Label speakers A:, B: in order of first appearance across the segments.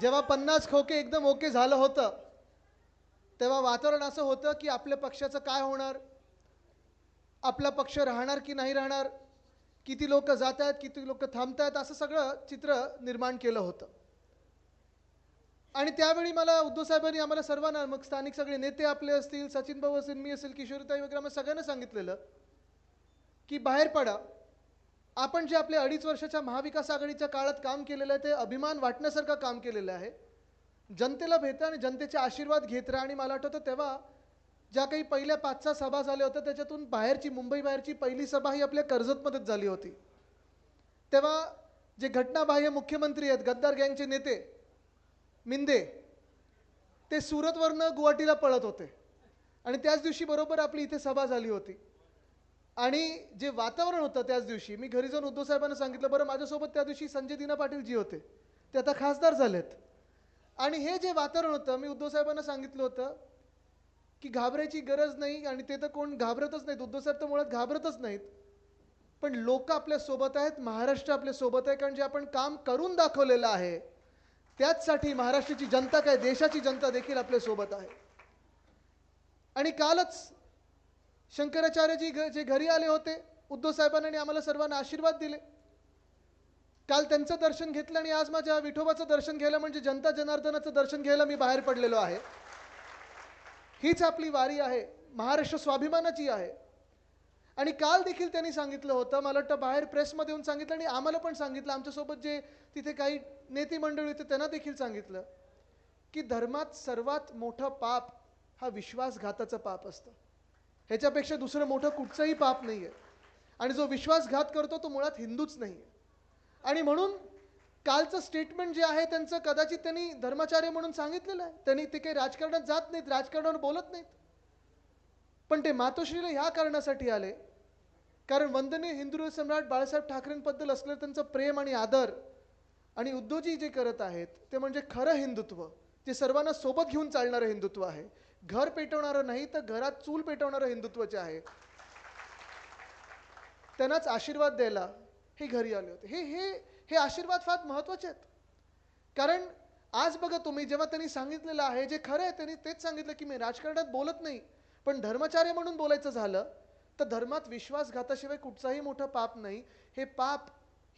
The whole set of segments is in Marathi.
A: जेव्हा पन्नास खोके एकदम ओके झालं होतं तेव्हा वातावरण असं होतं की आपल्या पक्षाचं काय होणार? आपला पक्ष राहणार की नाही राहणार? किती लोक जात आहेत किती लोक थांबत आहेत असं सगळं चित्र निर्माण केलं होतं. आणि त्यावेळी मला उद्धव साहेबांनी आम्हाला सर्वांना मग स्थानिक सगळे नेते आपले असतील सचिन भाऊ असेल मी असेल किशोरीताई वगैरे आम्हाला सगळ्यांना सांगितलेलं की बाहेर पडा. आपण जे आपल्या अडीच वर्षाच्या महाविकास आघाडीच्या काळात काम केलेलं आहे ते अभिमान वाटण्यासारखं काम केलेलं आहे. जनतेला भेटा आणि जनतेचे आशीर्वाद घेत राहा. आणि मला आठवतं तेव्हा ज्या काही पहिल्या पाच सहा सभा झाल्या होत्या त्याच्यातून बाहेरची मुंबई बाहेरची पहिली सभा ही आपल्या कर्जतमध्येच झाली होती. तेव्हा जे घटनाबाह्य मुख्यमंत्री आहेत गद्दार गँगचे नेते मिंदे ते सुरतवरनं गुवाहाटीला पळत होते. आणि त्याच दिवशी बरोबर आपली इथे सभा झाली होती. आणि जे वातावरण होतं त्याच दिवशी मी घरी जाऊन उद्धव साहेबांना सांगितलं बरं माझ्यासोबत त्या दिवशी संजय दिना पाटील जी होते ते आता खासदार झालेत. आणि हे जे वातावरण होतं मी उद्धव साहेबांना सांगितलं होतं की घाबरायची गरज नाही आणि ते तर कोण घाबरतच नाहीत. उद्धव साहेब तर मुळात घाबरतच नाहीत. पण लोक आपल्यासोबत आहेत महाराष्ट्र आपल्यासोबत आहे कारण जे आपण काम करून दाखवलेलं आहे त्याचसाठी महाराष्ट्राची जनता काय देशाची जनता देखील आपल्यासोबत आहे. आणि कालच शंकराचार्यजी घ जे घरी आले होते उद्धव साहेबांनी आम्हाला सर्वांना आशीर्वाद दिले. काल त्यांचं दर्शन घेतलं आणि आज माझ्या विठोबाचं दर्शन घ्यायला म्हणजे जनता जनार्दनाचं दर्शन घ्यायला मी बाहेर पडलेलो आहे. हीच आपली वारी आहे महाराष्ट्र स्वाभिमानाची आहे. आणि काल देखील त्यांनी सांगितलं होतं मला वाटतं बाहेर प्रेसमध्ये येऊन सांगितलं आणि आम्हाला पण सांगितलं आमच्यासोबत जे तिथे काही नेते मंडळी होते त्यांना देखील सांगितलं की धर्मात सर्वात मोठं पाप हा विश्वासघाताचं पाप असतं. ह्याच्यापेक्षा दुसरं मोठं कुठचंही पाप नाही आहे आणि जो विश्वासघात करतो तो मुळात हिंदूच नाही आहे आणि म्हणून कालचं स्टेटमेंट जे आहे त्यांचं कदाचित त्यांनी धर्माचार्य म्हणून सांगितलेलं आहे. त्यांनी ते काही राजकारणात जात नाहीत राजकारणावर बोलत नाहीत. पण ते मातोश्रीला ह्या कारणासाठी आले. कारण वंदनीय हिंदू सम्राट बाळासाहेब ठाकरेंबद्दल असलेलं त्यांचं प्रेम आणि आदर आणि उद्योजी जे करत आहेत ते म्हणजे खरं हिंदुत्व जे सर्वांना सोबत घेऊन चालणारं हिंदुत्व आहे. घर पेटवणारं नाही तर घरात चूल पेटवणारं हिंदुत्वचे आहे. त्यांनाच आशीर्वाद द्यायला हे घरी आले होते. हे हे हे आशीर्वाद फार महत्त्वाचे आहेत. कारण आज बघा तुम्ही जेव्हा त्यांनी सांगितलेलं आहे जे खरं आहे त्यांनी तेच सांगितलं की मी राजकारणात बोलत नाही पण धर्मचार्य म्हणून बोलायचं झालं तर धर्मात विश्वासघाताशिवाय कुठचाही मोठं पाप नाही. हे पाप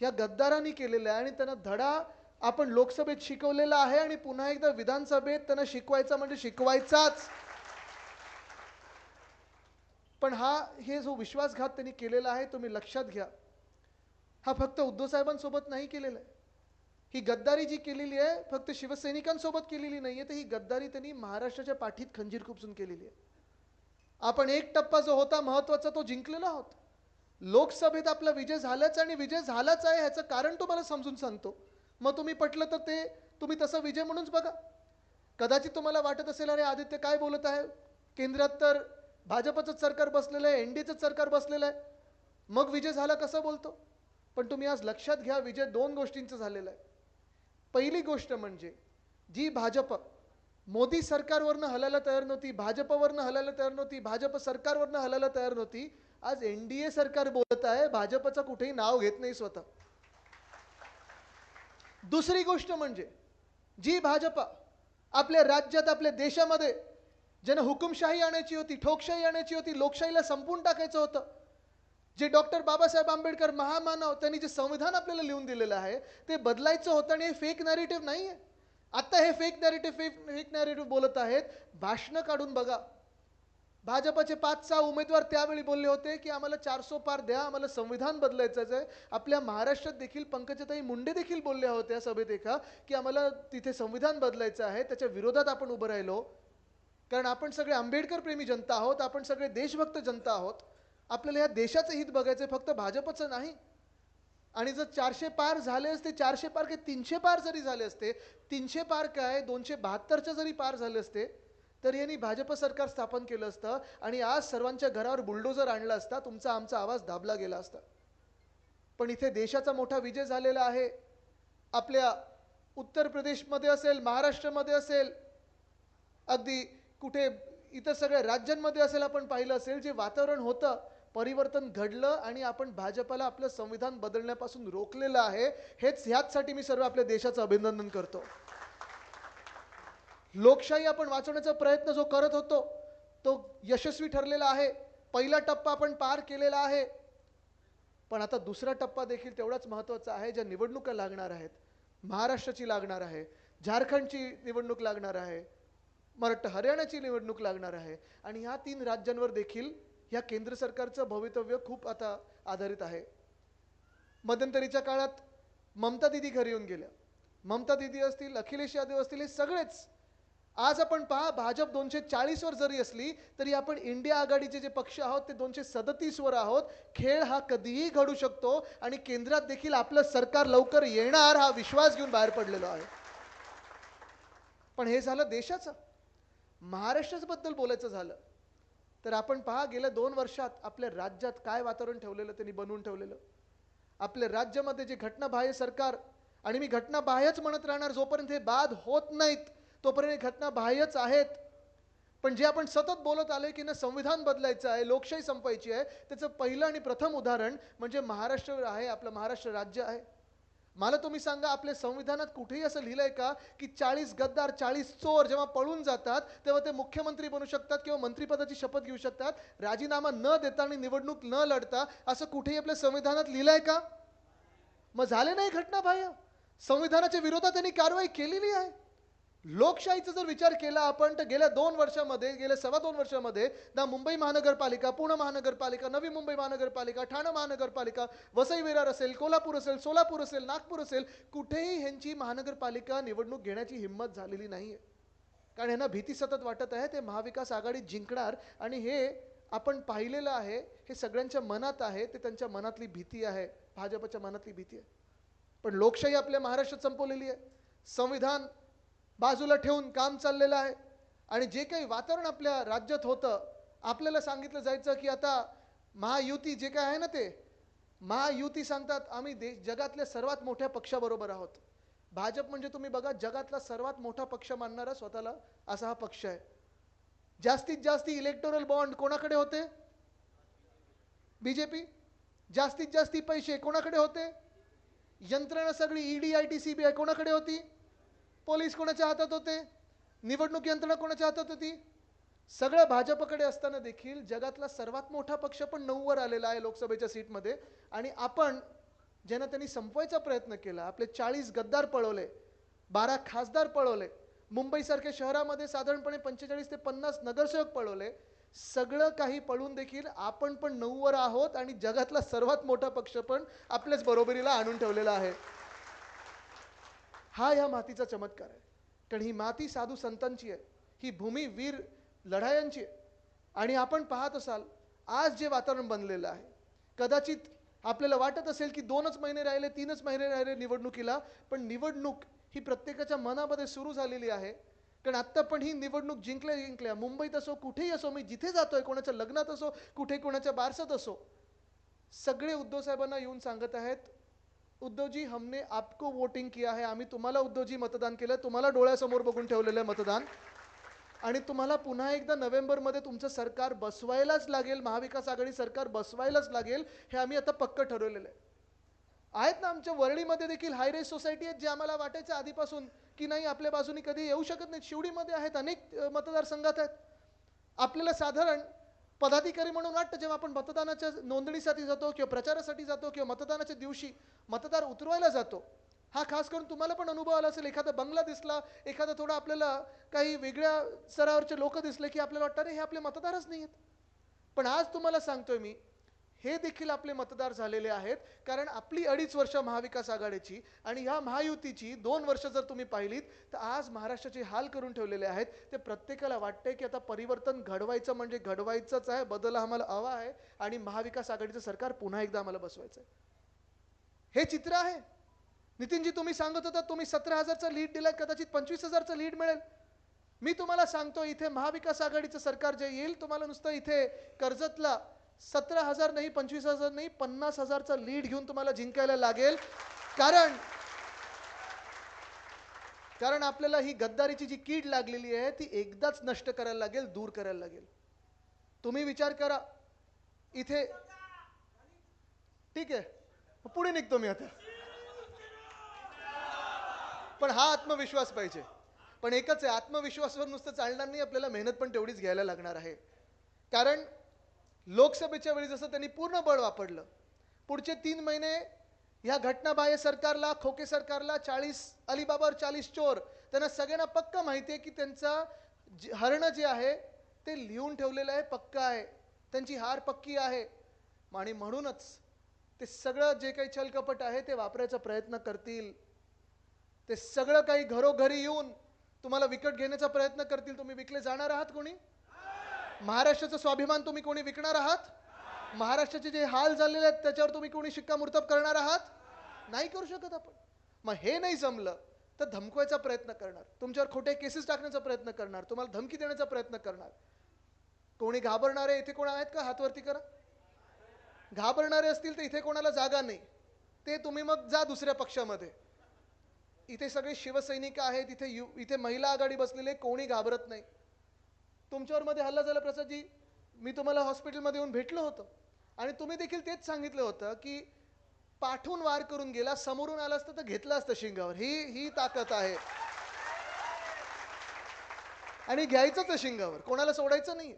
A: ह्या गद्दारांनी केलेलं आहे आणि त्यांना धडा आपण लोकसभेत शिकवलेला आहे आणि पुन्हा एकदा विधानसभेत त्यांना शिकवायचा म्हणजे शिकवायचाच. पण हा हे जो विश्वासघात त्यांनी केलेला आहे तुम्ही लक्षात घ्या. हा फक्त उद्धव साहेबांसोबत नाही केलेला आहे. ही गद्दारी जी केलेली आहे फक्त शिवसैनिकांसोबत केलेली नाही आहे तर ही गद्दारी त्यांनी महाराष्ट्राच्या पाठीत खंजीर खुपसून केलेली आहे. आपण एक टप्पा जो होता महत्त्वाचा तो जिंकलेला आहोत लोकसभेत आपला विजय झालाच आणि विजय झालाच आहे ह्याचं कारण तुम्हाला समजून सांगतो. मग तुम्ही पटलं तर ते तुम्ही तसं विजय म्हणूनच बघा. कदाचित तुम्हाला वाटत असेल अरे आदित्य काय बोलत आहे? केंद्रात तर भाजपचंच सरकार बसलेलं आहे एनडीचं सरकार बसलेलं आहे. मग विजय झाला कसं बोलतो? पण तुम्ही आज लक्षात घ्या विजय दोन गोष्टींचं झालेलं आहे. पहिली गोष्ट म्हणजे जी भाजप मोदी सरकारवरनं हलायला तयार नव्हती भाजपवरनं हलायला तयार नव्हती भाजप सरकारवरनं हलायला तयार नव्हती आज एन डी ए सरकार बोलत आहे भाजपचं कुठेही नाव घेत नाही स्वतः. दुसरी गोष्ट म्हणजे जी भाजपा आपल्या राज्यात आपल्या देशामध्ये ज्यांना हुकुमशाही आणायची होती ठोकशाही आणायची होती लोकशाहीला संपून टाकायचं होतं जे डॉक्टर बाबासाहेब आंबेडकर महामानव त्यांनी जे संविधान आपल्याला लिहून दिलेलं आहे ते बदलायचं होतं आणि हे फेक नॅरेटिव्ह नाही आहे आत्ता हे fake narrative fake fake narrative बोलत आहेत. भाषणं काढून बघा. भाजपचे पाच सहा उमेदवार त्यावेळी बोलले होते की आम्हाला चारसो पार द्या आम्हाला संविधान बदलायचं आहे. आपल्या महाराष्ट्रात देखील पंकजाताई मुंडे देखील बोलल्या होत्या सभेत एका की आम्हाला तिथे संविधान बदलायचं आहे त्याच्या विरोधात आपण उभं राहिलो. कारण आपण सगळे आंबेडकर प्रेमी जनता आहोत आपण सगळे देशभक्त जनता आहोत. आपल्याला ह्या देशाचं हित बघायचं फक्त भाजपचं नाही. आणि जर चारशे पार झाले असते चारशे पार काय तीनशे पार जरी झाले असते तीनशे पार काय दोनशे बहात्तरच्या जरी पार झाले असते तर यांनी भाजप सरकार स्थापन केलं असतं आणि आज सर्वांच्या घरावर बुलडोजर आणला असता तुमचा आमचा आवाज दाबला गेला असता. पण इथे देशाचा मोठा विजय झालेला आहे. आपल्या उत्तर प्रदेशमध्ये असेल महाराष्ट्रामध्ये असेल अगदी कुठे इतर सगळ्या राज्यांमध्ये असेल आपण पाहिलं असेल जे वातावरण होतं परिवर्तन घडलं आणि आपण भाजपाला आपलं संविधान बदलण्यापासून रोखलेलं आहे. हेच ह्याचसाठी मी सर्व आपल्या देशाचं अभिनंदन करतो. लोकशाही आपण वाचवण्याचा प्रयत्न जो करत होतो तो यशस्वी ठरलेला आहे. पहिला टप्पा आपण पार केलेला आहे. पण आता दुसरा टप्पा देखील तेवढाच महत्त्वाचा आहे ज्या निवडणुका लागणार आहेत. महाराष्ट्राची लागणार आहे झारखंडची निवडणूक लागणार आहे मराठा हरियाणाची निवडणूक लागणार आहे. आणि ह्या तीन राज्यांवर देखील ह्या केंद्र सरकारचं भवितव्य खूप आता आधारित आहे. मध्यंतरीच्या काळात ममता दिदी घरी येऊन गेल्या. ममता दिदी असतील अखिलेश यादव असतील हे सगळेच आज आपण पहा भाजप दोनशे चाळीसवर जरी असली तरी आपण इंडिया आघाडीचे जे पक्ष आहोत ते दोनशे सदतीसवर आहोत. खेळ हा कधीही घडू शकतो आणि केंद्रात देखील आपलं सरकार लवकर येणार हा विश्वास घेऊन बाहेर पडलेलो आहे. पण हे झालं देशाचं. महाराष्ट्राबद्दल बोलायचं झालं तर आपण पहा गेल्या दोन वर्षात आपल्या राज्यात काय वातावरण ठेवलेलं त्यांनी बनवून ठेवलेलं. आपल्या राज्यामध्ये जे घटनाबाह्य सरकार आणि मी घटनाबाह्यच म्हणत राहणार जोपर्यंत हे बाद होत नाहीत तोपर्यंत घटना बाह्यच आहेत. पण जे आपण सतत बोलत आलोय की ना संविधान बदलायचं आहे लोकशाही संपायची आहे त्याचं पहिलं आणि प्रथम उदाहरण म्हणजे महाराष्ट्र आहे आपलं महाराष्ट्र राज्य आहे. मला तुम्ही सांगा आपल्या संविधानात कुठेही असं लिहिलंय का की चाळीस गद्दार चाळीस चोर जेव्हा पळून जातात तेव्हा ते मुख्यमंत्री बनू शकतात किंवा मंत्रिपदाची शपथ घेऊ शकतात? राजीनामा न देता आणि निवडणूक न लढता असं कुठेही आपल्या संविधानात लिहिलंय का? मग झाले नाही घटना बाह्य. संविधानाच्या विरोधात त्यांनी कारवाई केलेली आहे. लोकशाहीचा जर विचार केला आपण तर गेल्या दोन वर्षामध्ये गेल्या सव्वा दोन वर्षामध्ये ना मुंबई महानगरपालिका पुणे महानगरपालिका नवी मुंबई महानगरपालिका ठाणे महानगरपालिका वसई विरार असेल कोल्हापूर असेल सोलापूर असेल नागपूर असेल कुठेही ह्यांची महानगरपालिका निवडणूक घेण्याची हिंमत झालेली नाहीये. कारण यांना भीती सतत वाटत आहे ते महाविकास आघाडी जिंकणार आणि हे आपण पाहिलेलं आहे हे सगळ्यांच्या मनात आहे ते त्यांच्या मनातली भीती आहे भाजपच्या मनातली भीती आहे. पण लोकशाही आपल्या महाराष्ट्रात संपवलेली आहे. संविधान बाजूला ठेवून काम चाललेलं आहे. आणि जे काही वातावरण आपल्या राज्यात होतं आपल्याला सांगितलं जायचं की आता महायुती जे काय आहे ना ते महायुती सांगतात आम्ही देश जगातल्या सर्वात मोठ्या पक्षाबरोबर आहोत. भाजप म्हणजे तुम्ही बघा जगातला सर्वात मोठा पक्ष मानणारा स्वतःला असा हा पक्ष आहे. जास्तीत जास्त इलेक्टोरल बॉन्ड कोणाकडे होते? बीजेपी जास्तीत जास्ती पैसे कोणाकडे होते? यंत्रणा सगळी ED I T C B I कोणाकडे होती? पोलीस कोणाच्या हातात होते? निवडणूक यंत्रणा कोणाच्या हातात होती? सगळं भाजपकडे असताना देखील जगातला सर्वात मोठा पक्ष पण नऊवर आलेला आहे लोकसभेच्या सीटमध्ये. आणि आपण ज्यांना त्यांनी संपवायचा प्रयत्न केला आपले चाळीस गद्दार पळवले बारा खासदार पळवले मुंबईसारख्या शहरामध्ये साधारणपणे पंचेचाळीस ते पन्नास नगरसेवक पळवले सगळं काही पळून देखील आपण पण नऊवर आहोत आणि जगातला सर्वात मोठा पक्ष पण आपल्याच बरोबरीला आणून ठेवलेला आहे. हा ह्या मातीचा चमत्कार आहे. कारण ही माती साधू संतांची आहे. ही भूमी वीर लढायांची आहे. आणि आपण पाहत असाल आज जे वातावरण बनलेलं आहे कदाचित आपल्याला वाटत असेल की दोनच महिने राहिले तीनच महिने राहिले निवडणुकीला पण निवडणूक ही प्रत्येकाच्या मनामध्ये सुरू झालेली आहे. कारण आत्ता पण ही निवडणूक जिंकल्या जिंकल्या मुंबईत असो कुठेही असो मी जिथे जातोय कोणाच्या लग्नात असो कुठे कोणाच्या बारसात असो सगळे उद्धव साहेबांना येऊन सांगत आहेत उद्धवजी हमने आपको वोटिंग किया है. आम्ही तुम्हाला उद्धवजी मतदान केलं. तुम्हाला डोळ्यासमोर बघून ठेवलेलं आहे मतदान. आणि तुम्हाला पुन्हा एकदा नोव्हेंबरमध्ये तुमचं सरकार बसवायलाच लागेल. महाविकास आघाडी सरकार बसवायलाच लागेल. हे आम्ही आता पक्क ठरवलेलं आहे. आहेत ना आमच्या वरळीमध्ये देखील हाय रेस सोसायटी आहेत जे आम्हाला वाटायचं आधीपासून की नाही आपल्या बाजूनी कधी येऊ शकत नाहीत. शिवडीमध्ये आहेत अनेक मतदारसंघात आहेत. आपल्याला साधारण पदाधिकारी म्हणून वाटतं जेव्हा आपण मतदानाच्या नोंदणीसाठी जातो किंवा प्रचारासाठी जातो किंवा मतदानाच्या दिवशी मतदार उतरवायला जातो हा खास करून तुम्हाला पण अनुभव आला असेल एखादा बंगला दिसला एखादा थोडा आपल्याला काही वेगळ्या स्तरावरचे लोक दिसले की आपल्याला वाटतं अरे हे आपले मतदारच नाही आहेत पण आज तुम्हाला सांगतोय मी हे देखील आपले मतदार झालेले आहेत. कारण आपली अडीच वर्ष महाविकास आघाडीची आणि ह्या महायुतीची दोन वर्ष जर तुम्ही पाहिलीत तर आज महाराष्ट्राचे हाल करून ठेवलेले आहेत. ते प्रत्येकाला वाटतंय की आता परिवर्तन घडवायचं म्हणजे घडवायचंच आहे. बदल आम्हाला हवा आहे आणि महाविकास आघाडीचं सरकार पुन्हा एकदा आम्हाला बसवायचं आहे हे चित्र आहे. नितीनजी तुम्ही सांगत होता तुम्ही सतरा हजारचा लीड दिलाय कदाचित पंचवीस हजारचा लीड मिळेल. मी तुम्हाला सांगतो इथे महाविकास आघाडीचं सरकार जे येईल तुम्हाला नुसतं इथे कर्जतला सतरा हजार नाही पंचवीस हजार नाही पन्नास हजारचा लीड घेऊन तुम्हाला जिंकायला लागेल. कारण कारण आपल्याला ही गद्दारीची जी कीड लागलेली आहे ती एकदाच नष्ट करायला लागेल दूर करायला लागेल. तुम्ही विचार करा. इथे ठीक आहे. पुढे निघतो मी आता. पण हा आत्मविश्वास पाहिजे. पण एकच आहे आत्मविश्वासवर नुसतं चालणार नाही आपल्याला मेहनत पण तेवढीच घ्यायला लागणार आहे. कारण लोकसभेच्या वेळी जसं त्यांनी पूर्ण बळ वापरलं पुढचे तीन महिने ह्या घटनाबाह्य सरकारला खोके सरकारला चाळीस अलिबाबावर चाळीस चोर त्यांना सगळ्यांना पक्क माहिती आहे की त्यांचा हरणं जे आहे ते लिहून ठेवलेलं आहे पक्क आहे. त्यांची हार पक्की आहे. आणि म्हणूनच ते सगळं जे काही छलकपट आहे ते वापरायचा प्रयत्न करतील. ते सगळं काही घरोघरी येऊन तुम्हाला विकत घेण्याचा प्रयत्न करतील. तुम्ही विकले जाणार आहात कोणी? महाराष्ट्राचा स्वाभिमान तुम्ही कोणी विकणार आहात? महाराष्ट्राचे जे हाल झालेले आहेत त्याच्यावर तुम्ही कोणी शिक्कामोर्तब करणार आहात? नाही करू शकत आपण. मग हे नाही जमलं तर धमकवायचा प्रयत्न करणार. तुमच्यावर खोटे केसेस टाकण्याचा प्रयत्न करणार. तुम्हाला धमकी देण्याचा प्रयत्न करणार. कोणी घाबरणारे इथे कोण आहेत का? हातवरती करा. घाबरणारे असतील तर इथे कोणाला जागा नाही. ते तुम्ही मग जा दुसऱ्या पक्षामध्ये. इथे सगळे शिवसैनिक आहेत इथे यु इथे महिला आघाडी बसलेले कोणी घाबरत नाही. तुमच्यावर मध्ये हल्ला झाला प्रसादजी मी तुम्हाला हॉस्पिटलमध्ये येऊन भेटलो होतो. आणि तुम्ही देखील तेच सांगितलं होतं की पाठून वार करून गेला समोरून आला असतं तर घेतलं असतं शिंगावर. ही ही ताकद आहे. आणि घ्यायचंच आहे शिंगावर कोणाला सोडायचं नाही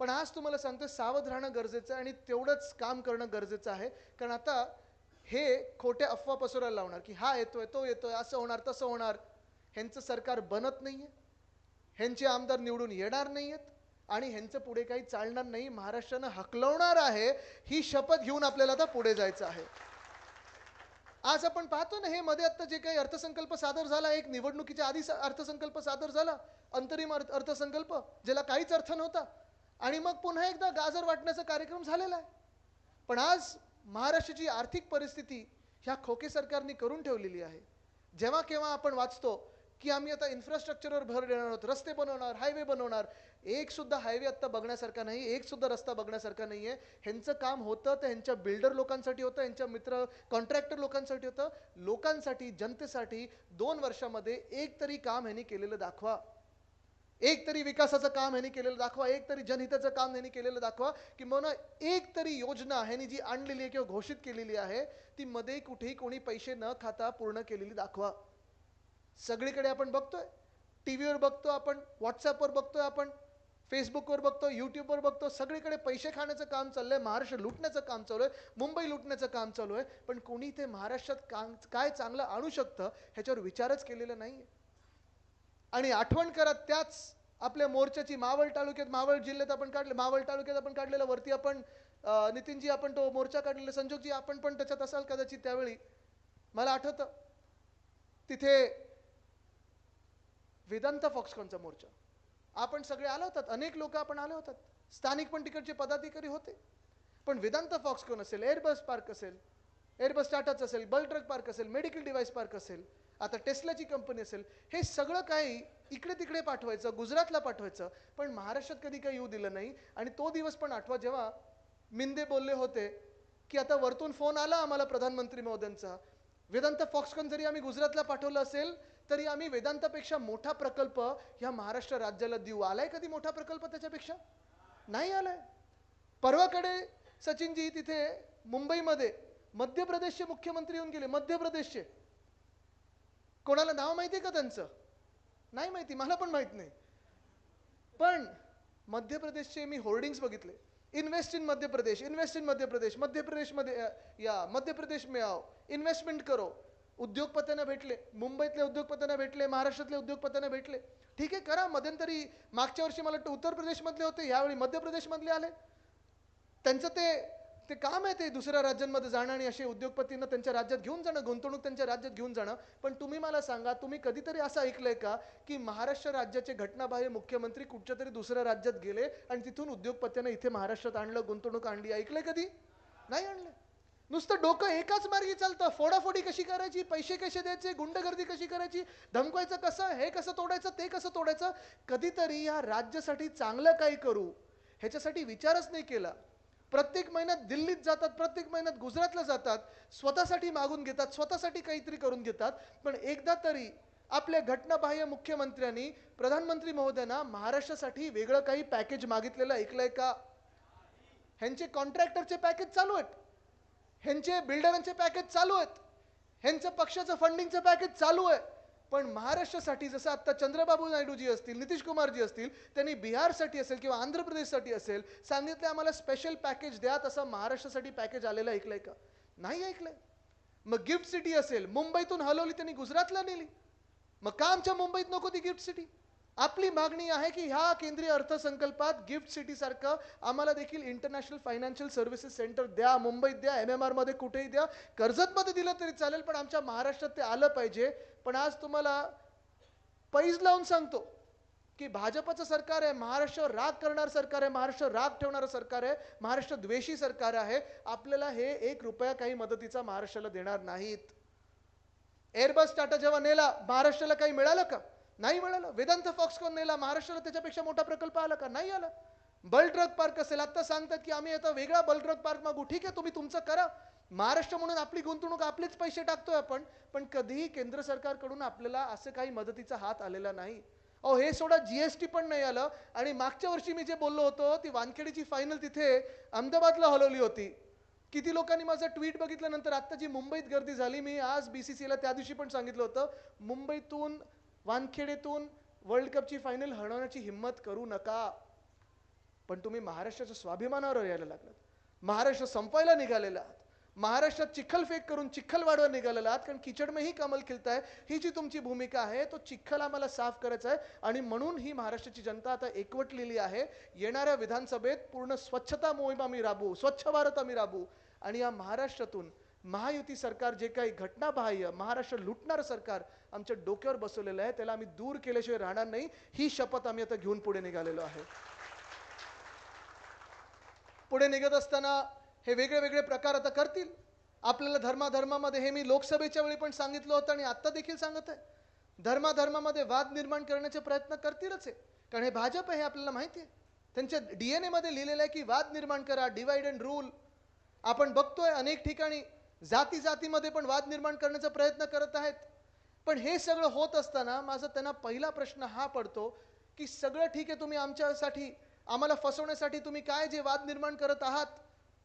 A: पण आज तुम्हाला सांगतो सावध राहणं गरजेचं आहे आणि तेवढंच काम करणं गरजेचं आहे. कारण आता हे खोट्या अफवा पसरायला लावणार की हा येतोय तो येतोय असं होणार तसं होणार. ह्यांचं सरकार बनत नाहीये. ह्यांचे आमदार निवडून येणार नाही आहेत आणि ह्यांचं पुढे काही चालणार नाही. महाराष्ट्रानं हकलवणार आहे. ही शपथ घेऊन आपल्याला आता पुढे जायचं आहे. आज आपण पाहतो ना हे मध्ये आता जे काही अर्थसंकल्प सादर झाला एक निवडणुकीच्या आधी अर्थसंकल्प सादर झाला अंतरिम अर्थ- अर्थसंकल्प ज्याला काहीच अर्थ नव्हता. आणि मग पुन्हा एकदा गाजर वाटण्याचा कार्यक्रम झालेला आहे. पण आज महाराष्ट्राची आर्थिक परिस्थिती ह्या खोके सरकारने करून ठेवलेली आहे. जेव्हा केव्हा आपण वाचतो की आम्ही आता इन्फ्रास्ट्रक्चरवर भर देणार आहोत रस्ते बनवणार हायवे बनवणार. एक सुद्धा हायवे आत्ता बघण्यासारखा नाही एक सुद्धा रस्ता बघण्यासारखा नाही आहे ह्यांचं काम होतं तर ह्यांच्या बिल्डर लोकांसाठी होतं ह्यांच्या मित्र कॉन्ट्रॅक्टर लोकांसाठी होतं. लोकांसाठी जनतेसाठी दोन वर्षामध्ये एक तरी काम ह्यांनी केलेलं दाखवा. एक तरी विकासाचं काम ह्यांनी केलेलं दाखवा एक तरी जनहिताचं काम ह्यांनी केलेलं दाखवा किंवा एक तरी योजना ह्यांनी जी आणलेली आहे किंवा घोषित केलेली आहे ती मध्ये कुठेही कोणी पैसे न खाता पूर्ण केलेली दाखवा. सगळीकडे आपण बघतोय. टी व्हीवर बघतो आपण व्हॉट्सअपवर बघतोय आपण फेसबुकवर बघतो यूट्यूबवर बघतो सगळीकडे पैसे खाण्याचं काम चाललंय महाराष्ट्र लुटण्याचं काम चालू आहे मुंबई लुटण्याचं काम चालू आहे पण कोणी ते महाराष्ट्रात काम काय चांगलं आणू शकतं ह्याच्यावर विचारच केलेला नाही आणि आठवण करा त्याच आपल्या मोर्चाची मावळ तालुक्यात मावळ जिल्ह्यात आपण काढले मावळ तालुक्यात आपण काढलेला वरती आपण नितीनजी आपण तो मोर्चा काढलेला संजोगजी आपण पण त्याच्यात असाल कदाचित त्यावेळी. मला आठवतं. तिथे वेदांत फॉक्सकॉनचा मोर्चा. आपण सगळे आलो होतात अनेक लोक आपण आले होतात. स्थानिक पण तिकडचे पदाधिकारी होते. पण वेदांत फॉक्सकॉन असेल एअरबस पार्क असेल एअरबस टाटाच असेल बल ट्रक पार्क असेल मेडिकल डिव्हाइस पार्क असेल आता टेस्लाची कंपनी असेल हे सगळं काही इकडे तिकडे पाठवायचं गुजरातला पाठवायचं पण महाराष्ट्रात कधी काही येऊ दिलं नाही. आणि तो दिवस पण आठवा जेव्हा मिंदे बोलले होते की आता वरतून फोन आला आम्हाला प्रधानमंत्री महोदयांचा. वेदांत फॉक्सकॉन जरी आम्ही गुजरातला पाठवलं असेल तरी आम्ही वेदांतापेक्षा मोठा प्रकल्प ह्या महाराष्ट्र राज्याला देऊ. आलाय कधी मोठा प्रकल्प त्याच्यापेक्षा? नाही आलाय. परवाकडे सचिनजी तिथे मुंबईमध्ये मध्य प्रदेशचे मुख्यमंत्री येऊन गेले. मध्य प्रदेशचे कोणाला नाव माहिती आहे का त्यांचं? नाही माहिती. मला पण माहीत नाही. पण मध्य प्रदेशचे मी होर्डिंग्स बघितले. Invest in Madhya Pradesh invest in Madhya Pradesh Madhya प्रदेशमध्ये या मध्य प्रदेश मिळाव. इन्व्हेस्टमेंट करो. उद्योगपत्यांना भेटले मुंबईतल्या उद्योगपत्यांना भेटले महाराष्ट्रातल्या उद्योगपत्यांना भेटले. ठीक आहे करा मध्यंतरी मागच्या वर्षी मला वाटतं उत्तर प्रदेशमधले होते यावेळी मध्य प्रदेशमधले आले. त्यांचं ते ते काम आहे ते दुसऱ्या राज्यांमध्ये जाणं आणि असे उद्योगपतींना त्यांच्या राज्यात घेऊन जाणं गुंतवणूक त्यांच्या राज्यात घेऊन जाणं. पण तुम्ही मला सांगा तुम्ही कधीतरी असं ऐकलंय का की महाराष्ट्र राज्याचे घटनाबाह्य मुख्यमंत्री कुठच्या तरी दुसऱ्या राज्यात गेले आणि तिथून उद्योगपत्यांना इथे महाराष्ट्रात आणलं गुंतवणूक आणली? ऐकलंय कधी? नाही आणलं. नुसतं डोकं एकाच मार्गी चालतं. फोडाफोडी कशी करायची? पैसे कसे द्यायचे? गुंडगर्दी कशी करायची? धमकायचं कसं? हे कसं तोडायचं? ते कसं तोडायचं? कधीतरी या राज्यासाठी चांगलं काही करू ह्याच्यासाठी विचारच नाही केला. प्रत्येक महिन्यात दिल्लीत जातात प्रत्येक महिन्यात गुजरातला जातात स्वतःसाठी मागून घेतात स्वतःसाठी काहीतरी करून घेतात. पण एकदा तरी आपल्या घटनाबाह्य मुख्यमंत्र्यांनी प्रधानमंत्री महोदयांना महाराष्ट्रासाठी वेगळं काही पॅकेज मागितलेलं ऐकलंय का? ह्यांचे कॉन्ट्रॅक्टरचे पॅकेज चालू आहेत. ह्यांचे बिल्डरांचे पॅकेज चालू आहेत. ह्यांचं पक्षाचं फंडिंगचं पॅकेज चालू आहे. पण महाराष्ट्रासाठी जसं आता चंद्रबाबू नायडूजी असतील नितीश कुमारजी असतील त्यांनी बिहारसाठी असेल किंवा आंध्र प्रदेशसाठी असेल सांगितलं आम्हाला स्पेशल पॅकेज द्या तसा महाराष्ट्रासाठी पॅकेज आलेलं ऐकलंय का? नाही ऐकलंय. मग गिफ्ट सिटी असेल मुंबईतून हलवली त्यांनी गुजरातला नेली. मग का आमच्या मुंबईत नको ती गिफ्ट सिटी आपली मागणी आहे की ह्या केंद्रीय अर्थसंकल्पात गिफ्ट सिटी सारखं आम्हाला देखील इंटरनॅशनल फायनान्शियल सर्व्हिसेस सेंटर द्या मुंबईत द्या एम एम आरमध्ये कुठेही द्या. कर्जतमध्ये दिलं तरी चालेल पण आमच्या महाराष्ट्रात ते आलं पाहिजे. पण आज तुम्हाला पैज लावून सांगतो की भाजपचं सरकार आहे महाराष्ट्रावर राग करणार सरकार आहे महाराष्ट्र राग ठेवणारं सरकार आहे महाराष्ट्र द्वेषी सरकार आहे. आपल्याला हे एक रुपया काही मदतीचा महाराष्ट्राला देणार नाहीत. एअरबस टाटा जेव्हा नेला महाराष्ट्राला काही मिळालं का? नाही मिळालं वेदांत फॉक्सकॉन नेला. महाराष्ट्राला त्याच्यापेक्षा मोठा प्रकल्प आला का? नाही आला. बल ट्रक पार्क असेल. आता सांगतात की आम्ही आता वेगळा बल ट्रक पार्क मागू. ठीक आहे तुम्ही तुमचं करा. महाराष्ट्र म्हणून आपली गुंतवणूक आपलेच पैसे टाकतोय आपण. पण कधीही केंद्र सरकारकडून आपल्याला असं काही मदतीचा हात आलेला नाही. अहो हे सोडा जीएसटी पण नाही आलं. आणि मागच्या वर्षी मी जे बोललो होतो ती वानखेडीची फायनल तिथे अहमदाबादला हलवली होती. किती लोकांनी माझं ट्विट बघितल्यानंतर आता जी मुंबईत गर्दी झाली मी आज बीसीसीला त्या दिवशी पण सांगितलं होतं. मुंबईतून वानखेडेतून वर्ल्ड कपची फायनल हरवण्याची हिंमत करू नका. पण तुम्ही महाराष्ट्राच्या स्वाभिमानावर यायला लागलात. महाराष्ट्र संपायला निघालेला आहात. महाराष्ट्रात चिखल फेक करून चिखल वाढवर निघालेला आहात. कारण किचड ही कमल खिलताय. ही जी तुमची भूमिका आहे तो चिखल आम्हाला साफ करायचा आहे आणि म्हणून ही महाराष्ट्राची जनता आता एकवटलेली आहे. येणाऱ्या विधानसभेत पूर्ण स्वच्छता मोहीम आम्ही राबवू. स्वच्छ भारत आम्ही राबवू. आणि या महाराष्ट्रातून महायुती सरकार जे काही घटनाबाह्य महाराष्ट्र लुटणारं सरकार आमच्या डोक्यावर बसवलेलं आहे त्याला आम्ही दूर केल्याशिवाय राहणार नाही. ही शपथ आम्ही आता घेऊन पुढे निघालेलो आहे. पुढे निघत असताना हे वेगळे वेगळे प्रकार आता करतील. आपल्याला धर्माधर्मामध्ये हे मी लोकसभेच्या वेळी पण सांगितलं होतं आणि आता देखील सांगत आहे. धर्माधर्मामध्ये वाद निर्माण करण्याचे प्रयत्न करतीलच आहे कारण हे भाजप आहे हे आपल्याला माहिती आहे. त्यांच्या डी एनमध्ये लिहिलेलं आहे की वाद निर्माण करा डिवाइड अँड रूल आपण बघतोय अनेक ठिकाणी जाती जातीमध्ये पण वाद निर्माण करण्याचा प्रयत्न करत आहेत. पण हे सगळं होत असताना माझा त्यांना पहिला प्रश्न हा पडतो की सगळं ठीक आहे तुम्ही आमच्यासाठी आम्हाला फसवण्यासाठी तुम्ही काय जे वाद निर्माण करत आहात?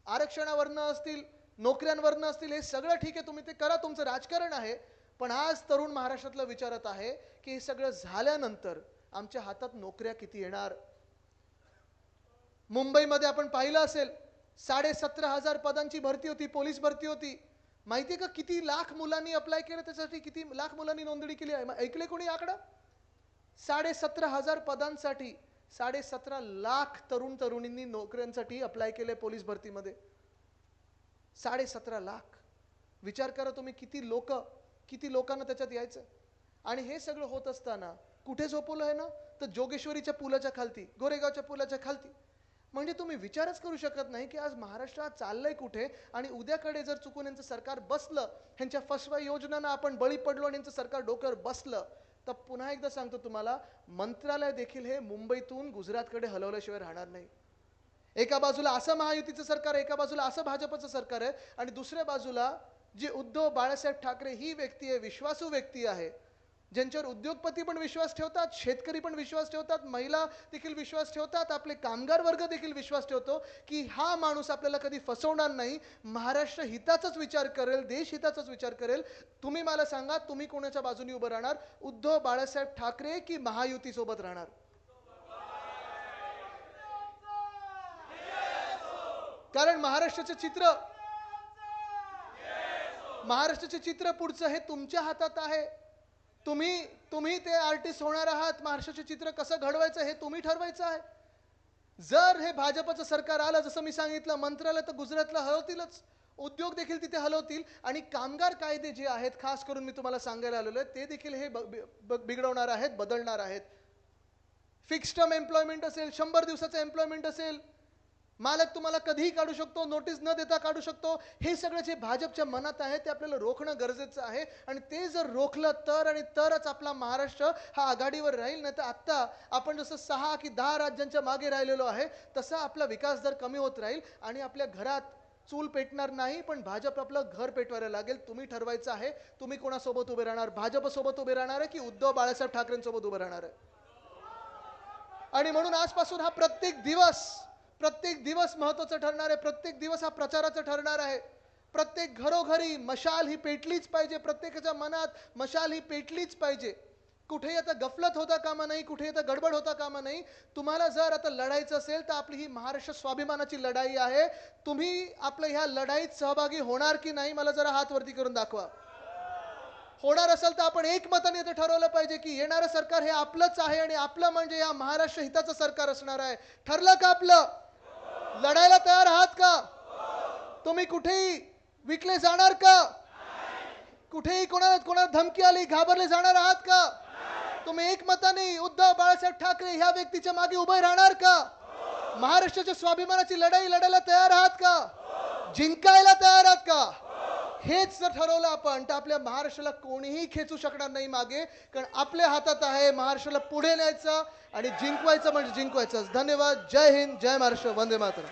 A: आरक्षणावरनं असतील नोकऱ्यांवरनं असतील हे सगळं ठीक आहे तुम्ही ते करा तुमचं राजकारण आहे. पण आज तरुण महाराष्ट्रातलं विचारत आहे की हे सगळं झाल्यानंतर आमच्या हातात नोकऱ्या किती येणार? मुंबईमध्ये आपण पाहिलं असेल साडे सतरा हजार पदांची भरती होती पोलीस भरती होती. माहिती का किती लाख मुलांनी अप्लाय केलं त्यासाठी किती लाख मुलांनी नोंदणी केली आहे? ऐकले कोणी आकडा? साडे सतरा हजार पदांसाठी साडे सतरा लाख तरुण तरुणींनी नोकऱ्यांसाठी अप्लाय केले पोलीस भरतीमध्ये. साडे सतरा लाख. विचार करा तुम्ही किती लोक किती लोकांना त्याच्यात यायचं. आणि हे सगळं होत असताना कुठे झोपवलं आहे ना? तर जोगेश्वरीच्या पुलाच्या खालती गोरेगावच्या पुलाच्या खालती. म्हणजे तुम्ही विचारच करू शकत नाही की आज महाराष्ट्रात चाललंय कुठे? आणि उद्याकडे जर चुकून यांचं सरकार बसलं ह्यांच्या फसवा योजनांना आपण बळी पडलो आणि यांचं सरकार डोक्यावर बसलं तर पुन्हा एकदा सांगतो तुम्हाला मंत्रालय देखील हे मुंबईतून गुजरातकडे हलवल्याशिवाय राहणार नाही. एका बाजूला असं महायुतीचं सरकार आहे एका बाजूला असं भाजपचं सरकार आहे आणि दुसऱ्या बाजूला जी उद्धव बाळासाहेब ठाकरे ही व्यक्ती आहे विश्वासू व्यक्ती आहे ज्यांच्यावर उद्योगपती पण विश्वास ठेवतात शेतकरी पण विश्वास ठेवतात महिला देखील विश्वास ठेवतात आपले कामगार वर्ग देखील विश्वास ठेवतो की हा माणूस आपल्याला कधी फसवणार नाही. महाराष्ट्र हिताचाच विचार करेल देश हिताचाच विचार करेल. तुम्ही मला सांगा तुम्ही कोणाच्या बाजूने उभं राहणार? उद्धव बाळासाहेब ठाकरे की महायुती सोबत राहणार? कारण महाराष्ट्राचं चित्र महाराष्ट्राचे चित्र पुढचं हे तुमच्या हातात आहे. तुम्ही तुम्ही ते आर्टिस्ट होणार आहात महाराष्ट्राचे चित्र कसं घडवायचं हे तुम्ही ठरवायचं आहे. जर हे भाजपचं सरकार आलं जसं मी सांगितलं मंत्रालय तर गुजरातला हलवतीलच. उद्योग देखील तिथे हलवतील. आणि कामगार कायदे जे आहेत खास करून मी तुम्हाला सांगायला आलेलो आहे ते देखील हे ब- ब- बिघडवणार आहेत बदलणार आहेत. फिक्स्ड टर्म एम्प्लॉयमेंट असेल शंभर दिवसाचं एम्प्लॉयमेंट असेल मालक तुम्हाला कधीही काढू शकतो नोटीस न देता काढू शकतो. हे सगळं जे भाजपच्या मनात आहे ते आपल्याला रोखणं गरजेचं आहे. आणि ते जर रोखलं तर आणि तरच आपला महाराष्ट्र हा आघाडीवर राहील नाही तर आत्ता आपण जसं सहा की दहा राज्यांच्या मागे राहिलेलो आहे तसा आपला विकास दर कमी होत राहील आणि आपल्या घरात चूल पेटणार नाही पण भाजप आपलं घर पेटवायला लागेल. तुम्ही ठरवायचं आहे तुम्ही कोणासोबत उभे राहणार? भाजपसोबत उभे राहणार आहे की उद्धव बाळासाहेब ठाकरेंसोबत उभे राहणार आहे? आणि म्हणून आजपासून हा प्रत्येक दिवस प्रत्येक दिवस महत्त्वाचं ठरणार आहे प्रत्येक दिवस हा प्रचाराचा ठरणार आहे. प्रत्येक घरोघरी मशाल ही पेटलीच पाहिजे प्रत्येकाच्या मनात मशाल ही पेटलीच पाहिजे. कुठेही आता गफलत होता कामा नाही कुठेही आता गडबड होता कामा नाही. तुम्हाला जर आता लढायचं असेल तर आपली ही महाराष्ट्र स्वाभिमानाची लढाई आहे. तुम्ही आपल्या ह्या लढाईत सहभागी होणार की नाही मला जरा हात वरती करून दाखवा. होणार असेल तर आपण एकमताने ते ठरवलं पाहिजे की येणारं सरकार हे आपलंच आहे आणि आपलं म्हणजे या महाराष्ट्र हिताचं सरकार असणार आहे. ठरलं का आपलं? लढायला तयार आहात का? तुम्ही कुठेही विकले जाणार का? कुठेही कोणाला कोणाला धमकी आली घाबरले जाणार आहात का? तुम्ही एकमताने उद्धव बाळासाहेब ठाकरे ह्या व्यक्तीच्या मागे उभे राहणार का? महाराष्ट्राच्या स्वाभिमानाची लढाई लढायला तयार आहात का? जिंकायला तयार आहात का? हेच जर ठरवलं आपण तर आपल्या महाराष्ट्राला कोणीही खेचू शकणार नाही मागे. कारण आपल्या हातात आहे महाराष्ट्राला पुढे न्यायचं आणि जिंकवायचं म्हणजे जिंकवायचं. धन्यवाद. जय हिंद. जय महाराष्ट्र. वंदे मातरम.